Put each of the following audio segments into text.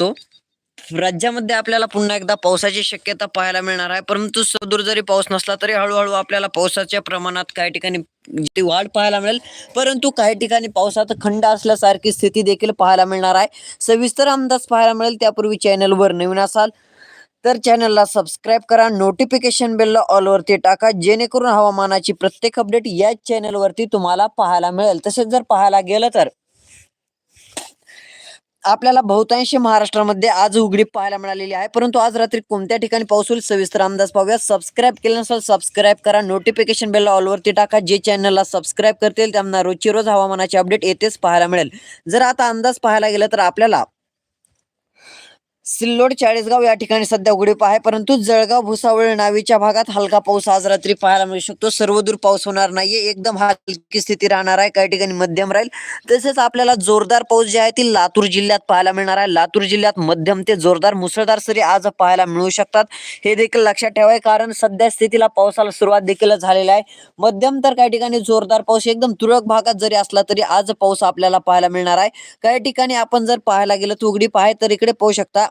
शकतो राज्यामध्ये आपल्याला पुन्हा एकदा पावसाची शक्यता पाहायला मिळणार आहे. परंतु सदूर जरी पाऊस नसला तरी हळूहळू आपल्याला पावसाच्या प्रमाणात काही ठिकाणी वाढ पाहायला मिळेल. परंतु काही ठिकाणी पावसात खंड असल्यासारखी स्थिती देखील पाहायला मिळणार आहे. सविस्तर अंदाज पाहायला मिळेल त्यापूर्वी चॅनलवर नवीन असाल तर चॅनलला सबस्क्राईब करा. नोटिफिकेशन बेलला ऑलवरती टाका. जेणेकरून हवामानाची प्रत्येक अपडेट याच चॅनलवरती तुम्हाला पाहायला मिळेल. तसेच जर पाहायला गेलं तर आपल्याला बहुतांशी महाराष्ट्रामध्ये आज उघडी पाहायला मिळालेली आहे. परंतु आज रात्री कोणत्या ठिकाणी पाऊस होईल सविस्तर अंदाज पाहूया. सबस्क्राईब केलं नसेल सबस्क्राईब करा नोटिफिकेशन बेल ऑलवरती टाका. जे चॅनलला सबस्क्राईब करतील त्यांना रोजची रोज हवामानाचे अपडेट येतेच पाहायला मिळेल. जर आता अंदाज पाहायला गेला तर आपल्याला सिल्लोड चाळीसगाव या ठिकाणी सध्या उघडीप आहे परंतु जळगाव भुसावळ नावीच्या भागात हलका पाऊस आज रात्री पाहायला मिळू शकतो. सर्वदूर पाऊस होणार नाहीये. एकदम हलकी स्थिती राहणार आहे. काही ठिकाणी मध्यम राहील. तसेच आपल्याला जोरदार पाऊस जे आहे ती लातूर जिल्ह्यात पाहायला मिळणार आहे. लातूर जिल्ह्यात मध्यम ते जोरदार मुसळधार सरी आज पाहायला मिळू शकतात. हे देखील लक्षात ठेवाय कारण सध्या स्थितीला पावसाला सुरुवात देखील झालेली आहे. मध्यम तर काही ठिकाणी जोरदार पाऊस एकदम तुरळक भागात जरी असला तरी आज पाऊस आपल्याला पाहायला मिळणार आहे. काही ठिकाणी आपण जर पाहायला गेलं तर उघडीप आहे तर इकडे पाहू शकता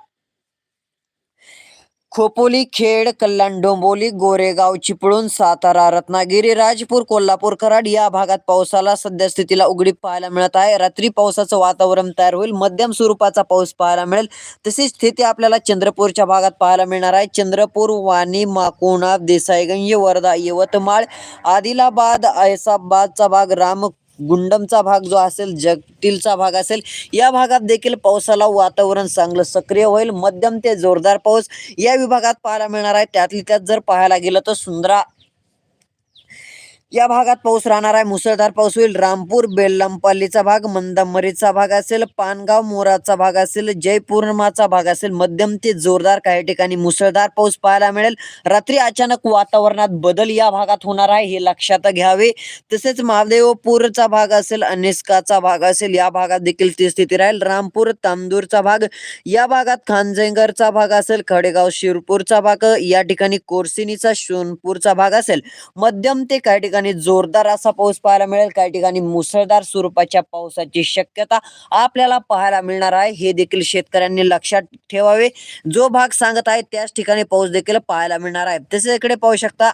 खोपोली खेड कल्याण डोंबोली गोरेगाव चिपळूण सातारा रत्नागिरी राजपूर कोल्हापूर कराड या भागात पावसाला सध्या स्थितीला पाहायला मिळत आहे. रात्री पावसाचं वातावरण तयार होईल. मध्यम स्वरूपाचा पाऊस पाहायला मिळेल. तशीच स्थिती आपल्याला चंद्रपूरच्या भागात पाहायला मिळणार आहे. चंद्रपूर वाणी माकुणा देसाईगंज वर्धा यवतमाळ आदिलाबाद ऐसाबादचा भाग राम गुंडमचा भाग जो असेल जगटीलचा भाग असेल या भागात देखील पावसाला वातावरण चांगलं सक्रिय होईल. मध्यम ते जोरदार पाऊस या विभागात पाहायला मिळणार आहे. त्यातली त्यात जर पाहायला गेलं तर सुंदरा या भागात पाऊस राहणार आहे. मुसळधार पाऊस होईल. रामपूर बेल्लमपल्लीचा भाग मंदमरीचा भाग असेल पानगाव मोराचा भाग असेल जयपूर्णमाचा भाग असेल मध्यम ते जोरदार काही ठिकाणी मुसळधार पाऊस पाहायला मिळेल. रात्री अचानक वातावरणात बदल या भागात होणार आहे हे लक्षात घ्यावे. तसेच महादेवपूरचा भाग असेल अनिस्काचा भाग असेल या भागात देखील ती स्थिती राहील. रामपूर तांदूरचा भाग या भागात खानजेंगरचा भाग असेल खडेगाव शिरपूरचा भाग या ठिकाणी कोरसिनीचा सोनपूरचा भाग असेल. मध्यम ते काही ठिकाणी जोरदार असा पाऊस पाहायला मिळेल. काही ठिकाणी मुसळधार स्वरूपाच्या पावसाची शक्यता आपल्याला पाहायला मिळणार आहे. हे देखील शेतकऱ्यांनी लक्षात ठेवावे. जो भाग सांगत आहे त्याच ठिकाणी पाऊस देखील पाहायला मिळणार आहे. तसेच इकडे पाहू शकता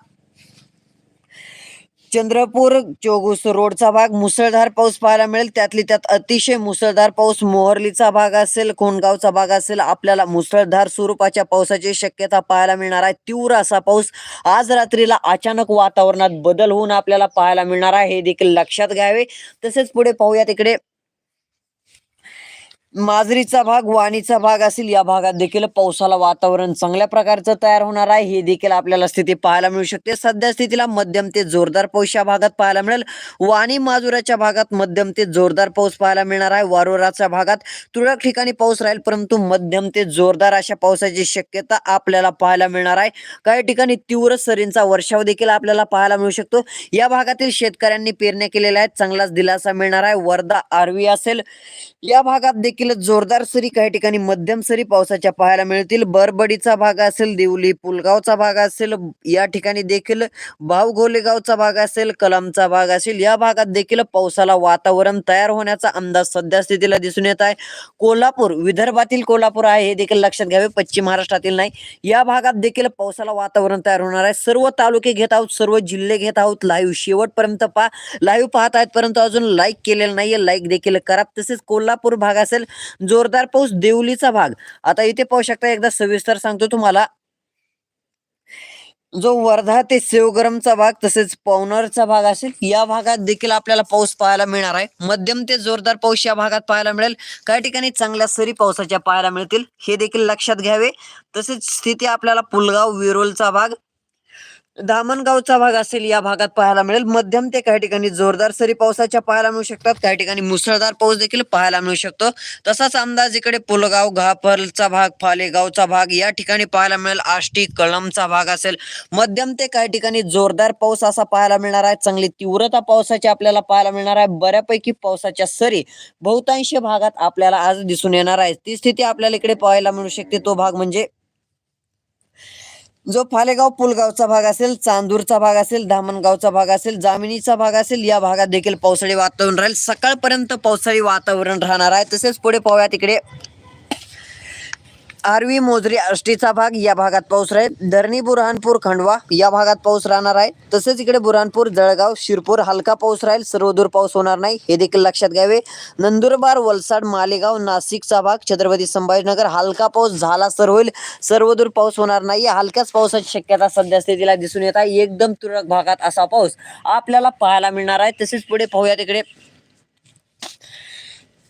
चंद्रपूर चोगूस रोडचा भाग मुसळधार पाऊस पाहायला मिळेल. त्यातली त्यात अतिशय मुसळधार पाऊस मोहर्लीचा भाग असेल कोंडगावचा भाग असेल आपल्याला मुसळधार स्वरूपाच्या पावसाची शक्यता पाहायला मिळणार आहे. तीव्र असा पाऊस आज रात्रीला अचानक वातावरणात बदल होऊन आपल्याला पाहायला मिळणार आहे. हे देखील लक्षात घ्यावे. तसेच पुढे पाहूया तिकडे माजरीचा भाग वाणीचा भाग असेल या भागात देखील पावसाला वातावरण चांगल्या प्रकारचं तयार होणार आहे. हे देखील आपल्याला स्थिती पाहायला मिळू शकते. सध्या स्थितीला मध्यम ते जोरदार पाऊस या भागात पाहायला मिळेल. वाणी माजुराच्या भागात मध्यम ते जोरदार पाऊस पाहायला मिळणार आहे. वारोराच्या भागात तुरळक ठिकाणी पाऊस राहील परंतु मध्यम ते जोरदार अशा पावसाची शक्यता आपल्याला पाहायला मिळणार आहे. काही ठिकाणी तीव्र सरींचा वर्षाव देखील आपल्याला पाहायला मिळू शकतो. या भागातील शेतकऱ्यांनी पेरण्या केलेल्या आहेत. चांगलाच दिलासा मिळणार आहे. वर्धा आरवी असेल. या भागात देखील जोरदार सरी काही ठिकाणी मध्यम सरी पावसाच्या पाहायला मिळतील. बरबडीचा भाग असेल देवली पुलगावचा भाग असेल या ठिकाणी देखील भावघोलेगावचा भाग असेल कलमचा भाग असेल या भागात देखील पावसाला वातावरण तयार होण्याचा अंदाज सध्या स्थितीला दिसून येत आहे. कोल्हापूर विदर्भातील कोल्हापूर आहे हे देखील लक्षात घ्यावे पश्चिम महाराष्ट्रातील नाही. या भागात देखील पावसाला वातावरण तयार होणार आहे. सर्व तालुके घेत आहोत सर्व जिल्हे घेत आहोत. लाईव्ह शेवटपर्यंत पहा. लाईव्ह पाहत आहेत परंतु अजून लाईक केलेलं नाहीये. लाईक देखील करा. तसेच कोल्हापूर भाग असेल जोरदार पाऊस देवलीचा भाग. आता इथे पाहू शकता एकदा सविस्तर सांगतो तुम्हाला. जो वर्धा ते सेवगरमचा भाग तसेच पवनारचा भाग असेल या भागात देखील आपल्याला पाऊस पाहायला मिळणार आहे. मध्यम ते जोरदार पाऊस या भागात पाहायला मिळेल. काही ठिकाणी चांगल्या सरी पावसाच्या पाहायला मिळतील. हे देखील लक्षात घ्यावे. तसेच स्थिती आपल्याला पुलगाव विरोलचा भाग दामणगावचा भाग असेल या भागात पाहायला मिळेल. मध्यम ते काही ठिकाणी जोरदार सरी पावसाच्या पाहायला मिळू शकतात. काही ठिकाणी मुसळधार पाऊस देखील पाहायला मिळू शकतो. तसाच अंदाज इकडे पुलगाव घापरचा भाग फालेगावचा भाग या ठिकाणी पाहायला मिळेल. आष्टी कळमचा भाग असेल. मध्यम ते काही ठिकाणी जोरदार पाऊस असा पाहायला मिळणार आहे. चांगली तीव्रता पावसाची आपल्याला पाहायला मिळणार आहे. बऱ्यापैकी पावसाच्या सरी बहुतांश भागात आपल्याला आज दिसून येणार आहे. ती स्थिती आपल्याला इकडे पाहायला मिळू शकते. तो भाग म्हणजे जो फालेगाव पुलगावचा भाग असेल चांदूरचा भाग असेल धामणगावचा भाग असेल जामिनीचा भाग असेल या भागात देखील पावसाळी वातावरण राहील. सकाळपर्यंत पावसाळी वातावरण राहणार आहे. तसेच पुढे पाहूया तिकडे आरवी मोजरी आष्टीचा भाग या भागात पाऊस राहील. धरणी बुरहानपूर खंडवा या भागात पाऊस राहणार आहे. तसेच इकडे बुरहानपूर जळगाव शिरपूर हलका पाऊस राहील. सर्वदूर पाऊस होणार नाही. हे देखील लक्षात घ्यावे. नंदुरबार वलसाड मालेगाव नाशिकचा भाग छत्रपती संभाजीनगर हलका पाऊस झाला सर होईल. सर्वदूर पाऊस होणार नाही. हलक्याच पावसाची शक्यता सध्या स्थितीला दिसून येत आहे. एकदम तुरळक भागात असा पाऊस आपल्याला पाहायला मिळणार आहे. तसेच पुढे पाहूया तिकडे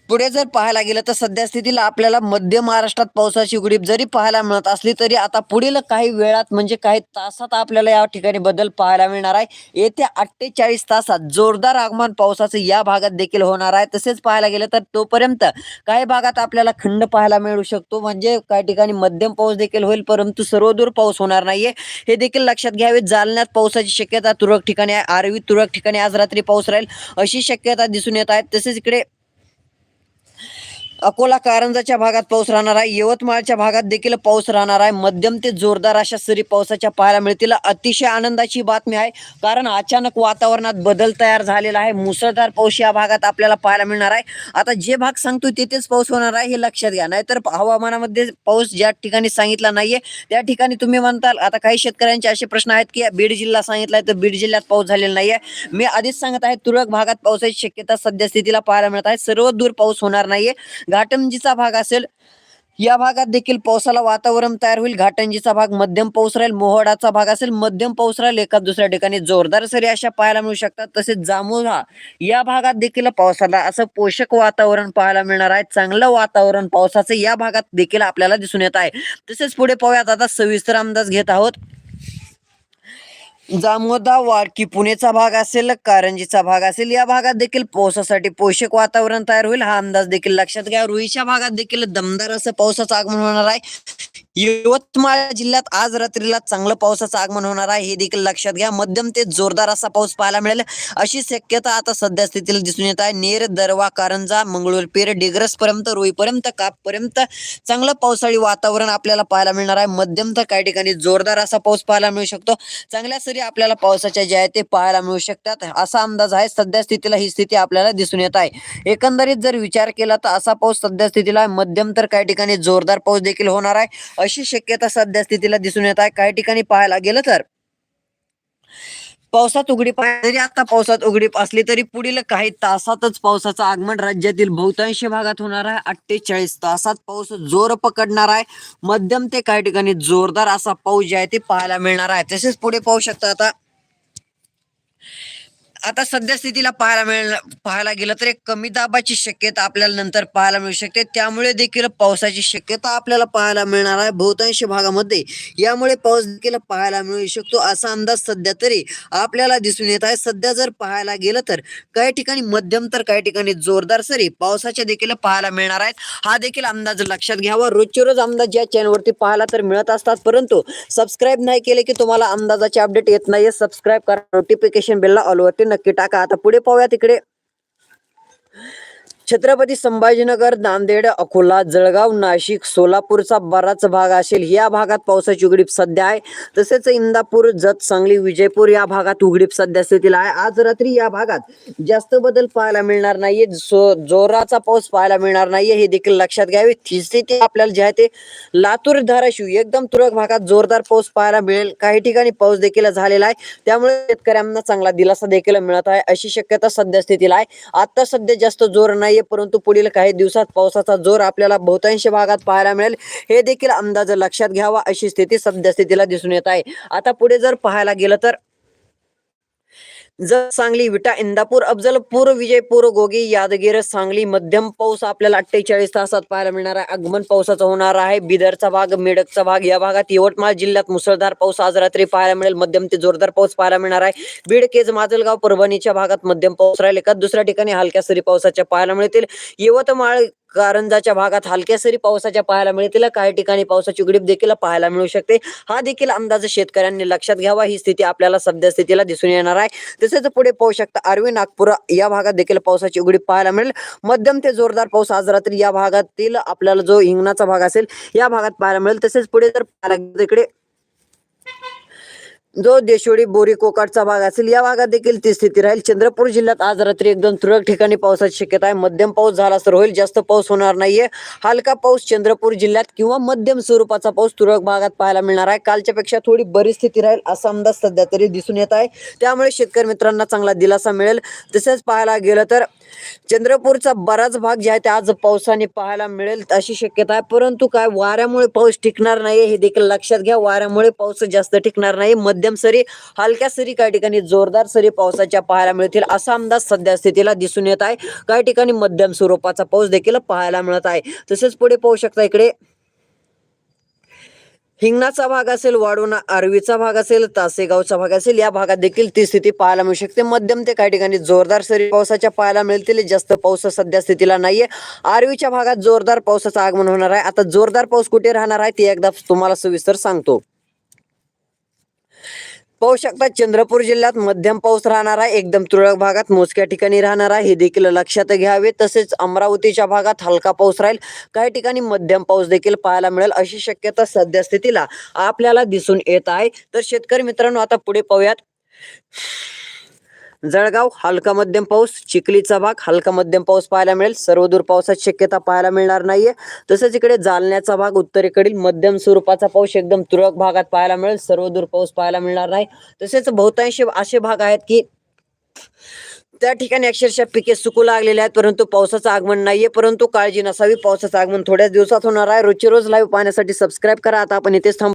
पुढे जर पाहायला गेलं तर सध्या स्थितीला आपल्याला मध्य महाराष्ट्रात पावसाची उघडीप जरी पाहायला मिळत असली तरी आता पुढील काही वेळात म्हणजे काही तासात आपल्याला या ठिकाणी बदल पाहायला मिळणार आहे. येत्या अठ्ठेचाळीस तासात जोरदार आगमन पावसाचं या भागात देखील होणार आहे. तसेच पाहायला गेलं तर तोपर्यंत काही भागात आपल्याला खंड पाहायला मिळू शकतो. म्हणजे काही ठिकाणी मध्यम पाऊस देखील होईल परंतु सर्वदूर पाऊस होणार नाहीये. हे देखील लक्षात घ्यावे जालन्यात पावसाची शक्यता तुरळक ठिकाणी आहे. आरवी तुरळक ठिकाणी आज रात्री पाऊस राहील अशी शक्यता दिसून येत आहे. तसेच इकडे अकोला कारंजाच्या भागात पाऊस राहणार आहे. यवतमाळच्या भागात देखील पाऊस राहणार आहे. मध्यम ते जोरदार अशा सरी पावसाच्या पाहायला मिळतील. अतिशय आनंदाची बातमी आहे. कारण अचानक वातावरणात बदल तयार झालेला आहे. मुसळधार पाऊस या भागात आपल्याला पाहायला मिळणार आहे. आता जे भाग सांगतो तेथेच पाऊस होणार आहे हे लक्षात घ्या. नाहीतर हवामानामध्ये पाऊस ज्या ठिकाणी सांगितला नाहीये त्या ठिकाणी तुम्ही म्हणताल. आता काही शेतकऱ्यांचे असे प्रश्न आहेत की बीड जिल्हा सांगितलाय तर बीड जिल्ह्यात पाऊस झालेला नाहीये. मी आधीच सांगत आहे तुरळक भागात पावसाची शक्यता सध्या स्थितीला पाहायला मिळत आहे. सर्व दूर पाऊस होणार नाहीये. घाटंजीचा भाग असेल. या भागात देखील पावसाला वातावरण तयार होईल. घाटंजीचा भाग मध्यम पाऊस राहील. मोहडाचा भाग असेल मध्यम पाऊस राहील. एका दुसऱ्या ठिकाणी जोरदार सरी अशा पाहायला मिळू शकतात. तसेच जांभुळा या भागात देखील पावसाला असं पोषक वातावरण पाहायला मिळणार आहे. चांगलं वातावरण पावसाचं या भागात देखील आपल्याला दिसून येत आहे. तसेच पुढे पाहूयात. आता सविस्तर अंदाज घेत आहोत. जामोदा वाडकी पुणेचा भाग असेल कारंजीचा भाग असेल या भागात देखील पावसासाठी पोषक वातावरण तयार होईल. हा अंदाज देखील लक्षात घ्या. रुईच्या भागात देखील दमदार असं पावसाचं आगमन होणार आहे. यवतमाळ जिल्ह्यात आज रात्रीला चांगलं पावसाचं आगमन होणार आहे. हे देखील लक्षात घ्या. मध्यम ते जोरदार असा पाऊस पाहायला मिळेल. अशी शक्यता आता सध्या स्थितीला दिसून येत आहे. नेर दरवा कारंजा मंगळूरपेर डिग्रस पर्यंत रुईपर्यंत कापपर्यंत चांगलं पावसाळी वातावरण आपल्याला पाहायला मिळणार आहे. मध्यम तर काही ठिकाणी जोरदार असा पाऊस पाहायला मिळू शकतो. चांगल्या सरी आपल्याला पावसाच्या जे आहे ते पाहायला मिळू शकतात. असा अंदाज आहे. सध्या स्थितीला ही स्थिती आपल्याला दिसून येत आहे. एकंदरीत जर विचार केला तर असा पाऊस सध्या स्थितीला आहे. मध्यम तर काही ठिकाणी जोरदार पाऊस देखील होणार आहे. अशी शक्यता सध्या स्थितीला दिसून येत आहे. काही ठिकाणी पाहायला गेलं तर पावसात उघडीप जरी आता पावसात उघडीप असली तरी पुढील काही तासातच पावसाचं आगमन राज्यातील बहुतांश भागात होणार आहे. अठ्ठेचाळीस तासात पाऊस जोर पकडणार आहे. मध्यम ते काही ठिकाणी जोरदार असा पाऊस जे आहे ते पाहायला मिळणार आहे. तसेच पुढे पाहू शकता आता आता सध्या स्थितीला पाहायला मिळ पाहायला गेलं तर एक कमी दाबाची शक्यता आपल्याला नंतर पाहायला मिळू शकते. त्यामुळे देखील पावसाची शक्यता आपल्याला पाहायला मिळणार आहे बहुतांश भागामध्ये. यामुळे पाऊस देखील पाहायला मिळू शकतो असा अंदाज सध्या तरी आपल्याला दिसून येत आहे. सध्या जर पाहायला गेलं तर काही ठिकाणी मध्यम तर काही ठिकाणी जोरदार सरी पावसाच्या देखील पाहायला मिळणार आहेत. हा देखील अंदाज लक्षात घ्यावा. रोजचे रोज अंदाज या चॅनलवरती पाहायला तर मिळत असतात परंतु सबस्क्राईब नाही केले की तुम्हाला अंदाजाचे अपडेट येत नाही सबस्क्राईब करा नोटिफिकेशन बेलला ऑलवरती नक्की टाका. आता पुढे पाहूया तिकडे. छत्रपती संभाजीनगर नांदेड अकोला जळगाव नाशिक सोलापूरचा बराच भाग असेल. या भागात पावसाची उघडीप सध्या आहे. तसेच इंदापूर जत सांगली विजयपूर या भागात उघडीप सध्या स्थितीला आहे. आज रात्री या भागात जास्त बदल पाहायला मिळणार नाहीये. जो- जोराचा पाऊस पाहायला मिळणार नाहीये हे देखील लक्षात घ्यावे. ती स्थिती आपल्याला जे आहे ते लातूर धाराशिव एकदम तुरळक भागात जोरदार पाऊस पाहायला मिळेल. काही ठिकाणी पाऊस देखील झालेला आहे. त्यामुळे शेतकऱ्यांना चांगला दिलासा देखील मिळत आहे. अशी शक्यता सध्या स्थितीला आहे. आता सध्या जास्त जोर नाही नाहीये परंतु पुढील काही दिवसात पावसाचा जोर आपल्याला बहुतांश भागात पाहायला मिळेल. हे देखील अंदाज लक्षात घ्यावा अशी स्थिती सध्या स्थितीला दिसून येत आहे. आता पुढे जर पाहायला गेलं तर जत सांगली विटा इंदापूर अफजलपूर विजयपूर गोगी यादगीर सांगली मध्यम पाऊस आपल्याला अठ्ठेचाळीस तासात पाहायला मिळणार आहे. आगमन पावसाचा होणार आहे. बिदरचा भाग मेडकचा भाग या भागात यवतमाळ जिल्ह्यात मुसळधार पाऊस आज रात्री पाहायला मिळेल. मध्यम ते जोरदार पाऊस पाहायला मिळणार आहे. बीड केज माजलगाव परभणीच्या भागात मध्यम पाऊस राहील. का दुसऱ्या ठिकाणी हलक्या सरी पावसाच्या पाहायला मिळतील. यवतमाळ कारंजाच्या भागात हलक्या सरी पावसाच्या पाहायला मिळतील. काही ठिकाणी पावसाची उघडीप देखील पाहायला मिळू शकते. हा देखील अंदाज शेतकऱ्यांनी लक्षात घ्यावा. ही स्थिती आपल्याला सध्या स्थितीला दिसून येणार आहे. तसेच पुढे पाहू शकता आर्वी नागपूर या भागात देखील पावसाची उघडीप पाहायला मिळेल. मध्यम ते जोरदार पाऊस आज रात्री या भागातील आपल्याला जो हिंगणाचा भाग असेल या भागात पाहायला मिळेल. तसेच पुढे जर पाहायला जो देशोडी बोरी कोकाटचा भाग असेल या भागात देखील ती स्थिती राहील. चंद्रपूर जिल्ह्यात आज रात्री एकदम तुरळक ठिकाणी पावसाची शक्यता आहे. मध्यम पाऊस झाला तर होईल जास्त पाऊस होणार नाहीये. हलका पाऊस चंद्रपूर जिल्ह्यात किंवा मध्यम स्वरूपाचा पाऊस तुरळक भागात पाहायला मिळणार आहे. कालच्या पेक्षा थोडी बरी स्थिती राहील असा अंदाज सध्या तरी दिसून येत आहे. त्यामुळे शेतकरी मित्रांना चांगला दिलासा मिळेल. तसेच पाहायला गेलं तर चंद्रपूरचा बराच भाग जे आहे ते आज पावसाने पाहायला मिळेल अशी शक्यता आहे. परंतु काय वाऱ्यामुळे पाऊस टिकणार नाही हे देखील लक्षात घ्या. वाऱ्यामुळे पाऊस जास्त टिकणार नाही. मध्यम सरी हलक्या सरी काही ठिकाणी जोरदार सरी पावसाच्या पाहायला मिळतील असा अंदाज सध्या स्थितीला दिसून येत आहे. काही ठिकाणी मध्यम स्वरूपाचा पाऊस देखील पाहायला मिळत आहे. तसेच पुढे पाहू शकता इकडे हिंगणाचा भाग असेल वाढवणा आरवीचा भाग असेल तासेगावचा भाग असेल या भागात देखील ती स्थिती पाहायला मिळू शकते. मध्यम ते काही ठिकाणी जोरदार सरी पावसाच्या पाहायला मिळतील. जास्त पाऊस सध्या स्थितीला नाहीये. आरवीच्या भागात जोरदार पावसाचं आगमन होणार आहे. आता जोरदार पाऊस कुठे राहणार आहे ते एकदा तुम्हाला सविस्तर सांगतो. पाहू शकता चंद्रपूर जिल्ह्यात मध्यम पाऊस राहणार आहे एकदम तुरळक भागात मोजक्या ठिकाणी राहणार आहे. हे देखील लक्षात घ्यावे. तसेच अमरावतीच्या भागात हलका पाऊस राहील. काही ठिकाणी मध्यम पाऊस देखील पाहायला मिळेल. अशी शक्यता सद्यस्थितीला आपल्याला दिसून येत आहे. तर शेतकरी मित्रांनो आता पुढे पाहूयात. जळगाव हलका मध्यम पाऊस चिखलीचा भाग हलका मध्यम पाऊस पाहायला मिळेल. सर्वदूर पावसाची शक्यता पाहायला मिळणार नाहीये. तसेच इकडे जालन्याचा भाग उत्तरेकडील मध्यम स्वरूपाचा पाऊस एकदम तुरळक भागात पाहायला मिळेल. सर्वदूर पाऊस पाहायला मिळणार नाही. तसेच बहुतांशी असे भाग आहेत की त्या ठिकाणी अक्षरशः पिके सुकू लागलेले आहेत परंतु पावसाचं आगमन नाहीये. परंतु काळजी नसावी. पावसाचं आगमन थोड्याच दिवसात होणार आहे. रोजची रोज लाईव्ह पाहण्यासाठी सबस्क्राईब करा. आता आपण इथेच थांब.